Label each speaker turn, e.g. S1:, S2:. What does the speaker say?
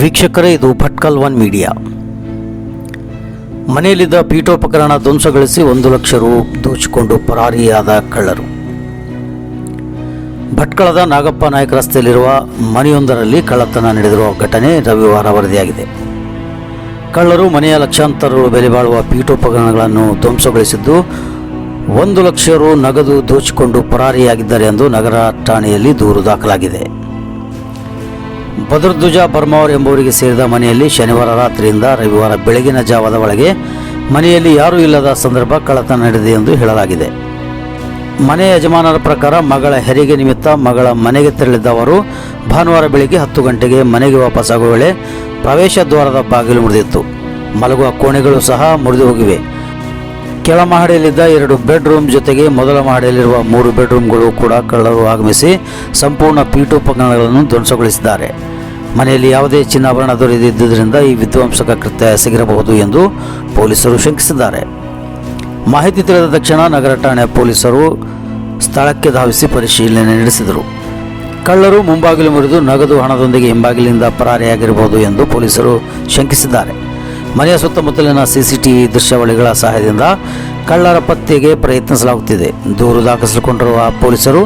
S1: ವೀಕ್ಷಕರೇ, ಇದು Bhatkal one media. ಮನೆಯಲ್ಲಿದ್ದ ಪೀಠೋಪಕರಣ ಧ್ವಂಸಗೊಳಿಸಿ ಒಂದು ಲಕ್ಷ ರು ದೋಚಿಕೊಂಡು ಪರಾರಿಯಾದ ಕಳ್ಳರು. ಭಟ್ಕಳದ ನಾಗಪ್ಪ ನಾಯಕ ರಸ್ತೆಯಲ್ಲಿರುವ ಮನೆಯೊಂದರಲ್ಲಿ ಕಳ್ಳತನ ನಡೆದಿರುವ ಘಟನೆ ರವಿವಾರ ವರದಿಯಾಗಿದೆ. ಕಳ್ಳರು ಮನೆಯ ಲಕ್ಷಾಂತರ ರು ಬೆಲೆ ಬಾಳುವ ಪೀಠೋಪಕರಣಗಳನ್ನು ಧ್ವಂಸಗೊಳಿಸಿದ್ದು, ಒಂದು ಲಕ್ಷ ರು ನಗದು ದೋಚಿಕೊಂಡು ಪರಾರಿಯಾಗಿದ್ದಾರೆ ಎಂದು ನಗರ ಠಾಣೆಯಲ್ಲಿ ದೂರು ದಾಖಲಾಗಿದೆ. ಭದ್ರಧ್ವಜ ಬರ್ಮಾವರ್ ಎಂಬುವರಿಗೆ ಸೇರಿದ ಮನೆಯಲ್ಲಿ ಶನಿವಾರ ರಾತ್ರಿಯಿಂದ ರವಿವಾರ ಬೆಳಗಿನ ಜಾವದ ಒಳಗೆ ಮನೆಯಲ್ಲಿ ಯಾರೂ ಇಲ್ಲದ ಸಂದರ್ಭ ಕಳತನ ನಡೆದಿದೆ ಎಂದು ಹೇಳಲಾಗಿದೆ. ಮನೆ ಯಜಮಾನರ ಪ್ರಕಾರ ಮಗಳ ಹೆರಿಗೆ ನಿಮಿತ್ತ ಮಗಳ ಮನೆಗೆ ತೆರಳಿದ್ದ ಅವರು ಭಾನುವಾರ ಬೆಳಿಗ್ಗೆ ಹತ್ತು ಗಂಟೆಗೆ ಮನೆಗೆ ವಾಪಸ್ಸಾಗುವ ವೇಳೆ ಪ್ರವೇಶ ದ್ವಾರದ ಬಾಗಿಲು ಮುರಿದಿತ್ತು. ಮಲಗುವ ಕೋಣೆಗಳು ಸಹ ಮುರಿದು ಹೋಗಿವೆ. ಕೆಳ ಮಹಡಿಯಲ್ಲಿದ್ದ ಎರಡು ಬೆಡ್ರೂಮ್ ಜೊತೆಗೆ ಮೊದಲ ಮಹಡಿಯಲ್ಲಿರುವ ಮೂರು ಬೆಡ್ರೂಮ್ಗಳು ಕೂಡ ಕಳ್ಳರು ಆಗಮಿಸಿ ಸಂಪೂರ್ಣ ಪೀಠೋಪಕರಣಗಳನ್ನು ಧ್ವಂಸಗೊಳಿಸಿದ್ದಾರೆ. ಮನೆಯಲ್ಲಿ ಯಾವುದೇ ಚಿನ್ನಾಭರಣ ದೊರೆಯದಿದ್ದುದರಿಂದ ಈ ವಿಧ್ವಂಸಕ ಕೃತ್ಯ ಸಿಗಿರಬಹುದು ಎಂದು ಪೊಲೀಸರು ಶಂಕಿಸಿದ್ದಾರೆ. ಮಾಹಿತಿ ತಿಳಿದ ತಕ್ಷಣ ನಗರ ಠಾಣೆ ಪೊಲೀಸರು ಸ್ಥಳಕ್ಕೆ ಧಾವಿಸಿ ಪರಿಶೀಲನೆ ನಡೆಸಿದರು. ಕಳ್ಳರು ಮುಂಬಾಗಿಲು ಮುರಿದು ನಗದು ಹಣದೊಂದಿಗೆ ಹಿಂಬಾಗಿಲಿನಿಂದ ಪರಾರಿಯಾಗಿರಬಹುದು ಎಂದು ಪೊಲೀಸರು ಶಂಕಿಸಿದ್ದಾರೆ. ಮನೆಯ ಸುತ್ತಮುತ್ತಲಿನ ಸಿಸಿಟಿವಿ ದೃಶ್ಯಾವಳಿಗಳ ಸಹಾಯದಿಂದ ಕಳ್ಳರ ಪತ್ತೆಗೆ ಪ್ರಯತ್ನಿಸಲಾಗುತ್ತಿದೆ. ದೂರು ದಾಖಲಿಸಿಕೊಂಡಿರುವ ಪೊಲೀಸರು